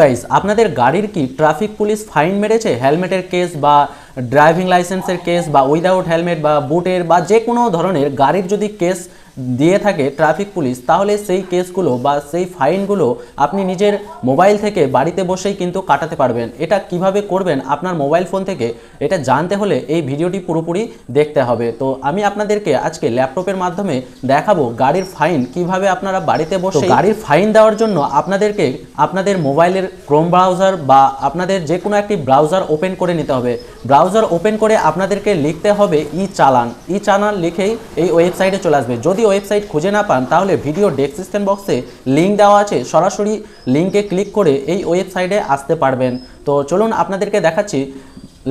Guys আপনাদের গাড়ির কি ট্রাফিক পুলিশ ফাইন মেরেছে? হেলমেটের কেস বা ড্রাইভিং লাইসেন্সের কেস বা উইদাউট হেলমেট বা বুটের বা যে কোনো ধরনের গাড়ির যদি কেস দিয়ে থাকে ট্রাফিক পুলিশ তাহলে সেই কেসগুলো বা সেই ফাইনগুলো আপনি নিজের মোবাইল থেকে বাড়িতে বসেই কিন্তু কাটাতে পারবেন। এটা কীভাবে করবেন আপনার মোবাইল ফোন থেকে এটা জানতে হলে এই ভিডিওটি পুরোপুরি দেখতে হবে। তো আমি আপনাদেরকে আজকে ল্যাপটপের মাধ্যমে দেখাবো গাড়ির ফাইন কীভাবে আপনারা বাড়িতে বসে গাড়ির ফাইন দেওয়ার জন্য আপনাদেরকে আপনাদের মোবাইলের ক্রোম ব্রাউজার বা আপনাদের যে কোনো একটি ব্রাউজার ওপেন করে নিতে হবে। ব্রাউজার ওপেন করে আপনাদেরকে লিখতে হবে ই চালান ই চালান লিখেই এই ওয়েবসাইটে চলে আসবে। যদি ওয়েবসাইট খুঁজে না পান তাহলে ভিডিও ডেসক্রিপশন বক্সে লিঙ্ক দেওয়া আছে। সরাসরি লিঙ্কে ক্লিক করে এই ওয়েবসাইটে আসতে পারবেন। তো চলুন আপনাদেরকে দেখাচ্ছি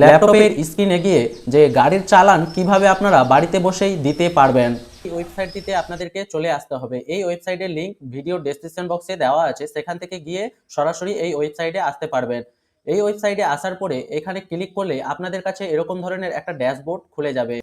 ল্যাপটপের স্ক্রিনে গিয়ে যে গাড়ির চালান কীভাবে আপনারা বাড়িতে বসেই দিতে পারবেন। এই ওয়েবসাইটটিতে আপনাদেরকে চলে আসতে হবে। এই ওয়েবসাইটের লিঙ্ক ভিডিও ডেসক্রিপশন বক্সে দেওয়া আছে। সেখান থেকে গিয়ে সরাসরি এই ওয়েবসাইটে আসতে পারবেন। এই ওয়েবসাইটে আসার পরে এখানে ক্লিক করলে আপনাদের কাছে এরকম ধরনের একটা ড্যাশবোর্ড খুলে যাবে।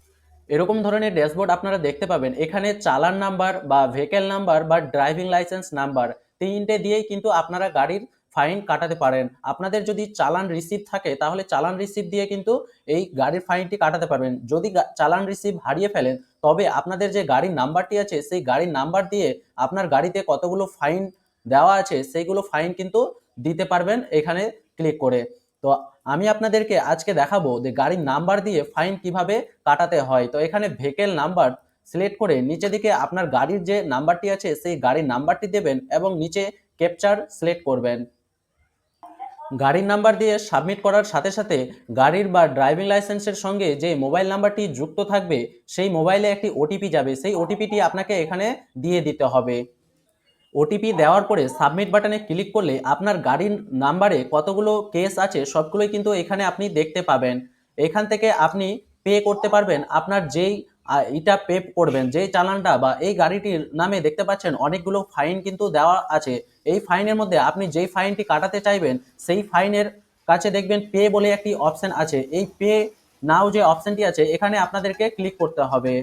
এরকম ধরনের ড্যাশবোর্ড আপনারা দেখতে পাবেন। এখানে চালান নাম্বার বা ভেহিকেল নাম্বার বা ড্রাইভিং লাইসেন্স নাম্বার তিনটে দিয়েই কিন্তু আপনারা গাড়ির ফাইন কাটাতে পারেন। আপনাদের যদি চালান রিসিভ থাকে, তাহলে চালান রিসিভ দিয়ে কিন্তু এই গাড়ির ফাইনটি কাটাতে পারবেন। যদি চালান রিসিভ হারিয়ে ফেলেন, তবে আপনাদের যে গাড়ির নাম্বারটি আছে, সেই গাড়ির নাম্বার দিয়ে আপনার গাড়িতে কতগুলো ফাইন দেওয়া আছে, সেইগুলো ফাইন কিন্তু দিতে পারবেন এখানে ক্লিক করে। তো আমি আপনাদেরকে আজকে দেখাবো যে গাড়ির নাম্বার দিয়ে ফাইন কীভাবে কাটাতে হয়। তো এখানে ভেহিকেল নাম্বার সিলেক্ট করে নিচে দিকে আপনার গাড়ির যে নাম্বারটি আছে, সেই গাড়ির নাম্বারটি দেবেন এবং নিচে ক্যাপচার সিলেক্ট করবেন। গাড়ির নাম্বার দিয়ে সাবমিট করার সাথে সাথে গাড়ির বা ড্রাইভিং লাইসেন্সের সঙ্গে যে মোবাইল নাম্বারটি যুক্ত থাকবে, সেই মোবাইলে একটি ওটিপি যাবে। সেই ওটিপিটি আপনাকে এখানে দিয়ে দিতে হবে। ওটিপি দেওয়ার পরে সাবমিট বাটনে ক্লিক করলে আপনার গাড়ির নাম্বারে কতগুলো কেস আছে সবগুলোই কিন্তু এখানে আপনি দেখতে পাবেন। এখান থেকে আপনি পে করতে পারবেন আপনার যেই এটা পে করবেন, যেই চালানটা বা এই গাড়িটির নামে দেখতে পাচ্ছেন অনেকগুলো ফাইন কিন্তু দেওয়া আছে। এই ফাইনের মধ্যে আপনি যেই ফাইনটি কাটাতে চাইবেন, সেই ফাইনের কাছে দেখবেন পে বলে একটি অপশান আছে। এই পে নাও যে অপশনটি আছে, এখানে আপনাদেরকে ক্লিক করতে হবে।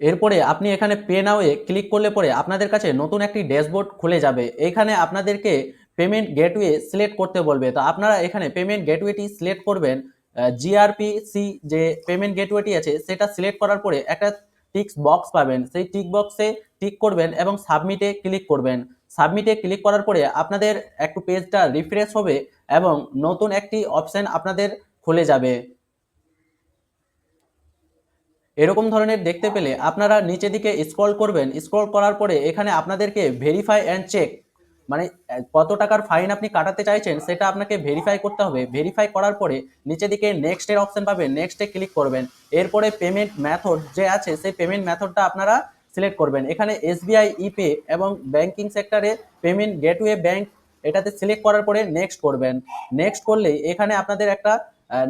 এরপরে আপনি এখানে পে নাওয়ে ক্লিক করলে পরে আপনাদের কাছে নতুন একটি ড্যাশবোর্ড খুলে যাবে। এখানে আপনাদেরকে পেমেন্ট গেটওয়ে সিলেক্ট করতে বলবে। তো আপনারা এখানে পেমেন্ট গেটওয়েটি সিলেক্ট করবেন। জিআরপিসি যে পেমেন্ট গেটওয়েটি আছে, সেটা সিলেক্ট করার পরে একটা টিক্স বক্স পাবেন। সেই টিক বক্সে টিক করবেন এবং সাবমিটে ক্লিক করবেন। সাবমিটে ক্লিক করার পরে আপনাদের একটু পেজটা রিফ্রেশ হবে এবং নতুন একটি অপশান আপনাদের খুলে যাবে। এরকম ধরনের দেখতে পেলে আপনারা নিচে দিকে স্ক্রল করবেন স্ক্রল করার পরে এখানে আপনাদেরকে ভেরিফাই অ্যান্ড চেক মানে কত টাকার ফাইন আপনি কাটাতে চাইছেন সেটা আপনাকে ভেরিফাই করতে হবে। ভেরিফাই করার পরে নিচে দিকে নেক্সট এর অপশন পাবেন নেক্সটে ক্লিক করবেন। এরপরে পেমেন্ট ম্যাথড যে আছে সেই পেমেন্ট মেথডটা আপনারা সিলেক্ট করবেন। এখানে এসবিআই ইপে এবং ব্যাংকিং সেক্টরে পেমেন্ট গেটওয়ে ব্যাংক এটাতে সিলেক্ট করার পরে নেক্সট করবেন। নেক্সট করলেই এখানে আপনাদের একটা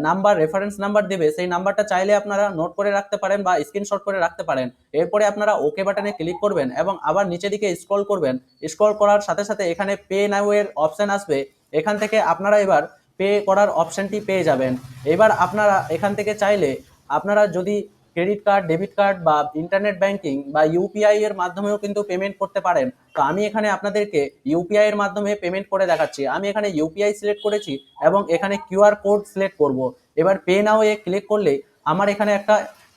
নাম্বার রেফারেন্স নাম্বার দেবে, সেই নাম্বারটা চাইলে আপনারা নোট করে রাখতে পারেন বা স্ক্রিনশট করে রাখতে পারেন। এরপরে আপনারা ওকে বাটনে ক্লিক করবেন এবং আবার নিচে দিকে স্ক্রল করবেন। স্ক্রল করার সাথে সাথে এখানে পে নাও অপশান অপশন আসবে। এখান থেকে আপনারা এবার পে করার অপশনটি পেয়ে যাবেন। এবার আপনারা এখান থেকে চাইলে আপনারা যদি ক্রেডিট কার্ড, ডেবিট কার্ড বা ইন্টারনেট ব্যাংকিং বা ইউপিআই এর মাধ্যমেও কিন্তু পেমেন্ট করতে পারেন। তো আমি এখানে আপনাদেরকে ইউপিআই এর মাধ্যমে পেমেন্ট করে দেখাচ্ছি। আমি এখানে ইউপিআই সিলেক্ট করেছি এবং এখানে কিউআর কোড সিলেক্ট করব। এবার পে নাও এ ক্লিক করলে আমার এখানে একটা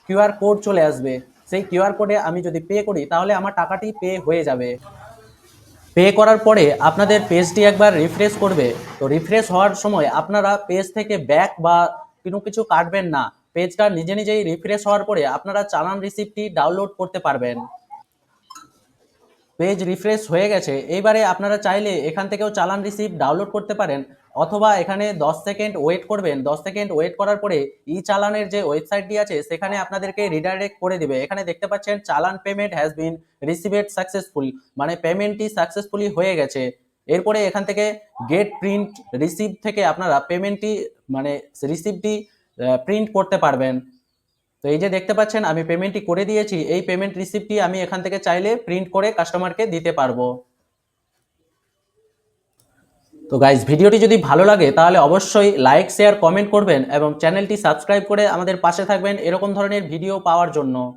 কিউআর কোড চলে আসবে। সেই কিউআর কোডে আমি যদি পে করি, তাহলে আমার টাকাটি পে হয়ে যাবে। পে করার পরে আপনাদের পেজটি একবার রিফ্রেশ করবে। তো রিফ্রেশ হওয়ার সময় আপনারা পেজ থেকে ব্যাক বা কোনো কিছু কাটবেন না। পেজটা নিজে নিজেই রিফ্রেশ হওয়ার পরে আপনারা চালান রিসিপ্টটি ডাউনলোড করতে পারবেন। পেজ রিফ্রেশ হয়ে গেছে। এইবারে আপনারা চাইলে এখান থেকেও চালান রিসিপ্ট ডাউনলোড করতে পারেন, অথবা এখানে 10 সেকেন্ড ওয়েট করবেন। 10 সেকেন্ড ওয়েট করার পরে ই চালানের যে ওয়েবসাইটটি আছে, সেখানে আপনাদেরকে রিডাইরেক্ট করে দিবে। এখানে দেখতে পাচ্ছেন, challan payment has been received successful মানে পেমেন্টটি সাকসেসফুলি হয়ে গেছে। এরপরে এখান থেকে গেট প্রিন্ট রিসিভ থেকে আপনারা পেমেন্টটি মানে রিসিপ্টটি প্রিন্ট করতে পারবেন। তো এই যে দেখতে পাচ্ছেন, আমি পেমেন্টটি করে দিয়েছি। এই পেমেন্ট রিসিপ্টটি আমি এখান থেকে চাইলে প্রিন্ট করে কাস্টমারকে দিতে পারব। তো গাইজ ভিডিওটি যদি ভালো লাগে, তাহলে অবশ্যই লাইক শেয়ার কমেন্ট করবেন এবং চ্যানেলটি সাবস্ক্রাইব করে আমাদের পাশে থাকবেন এরকম ধরনের ভিডিও পাওয়ার জন্য।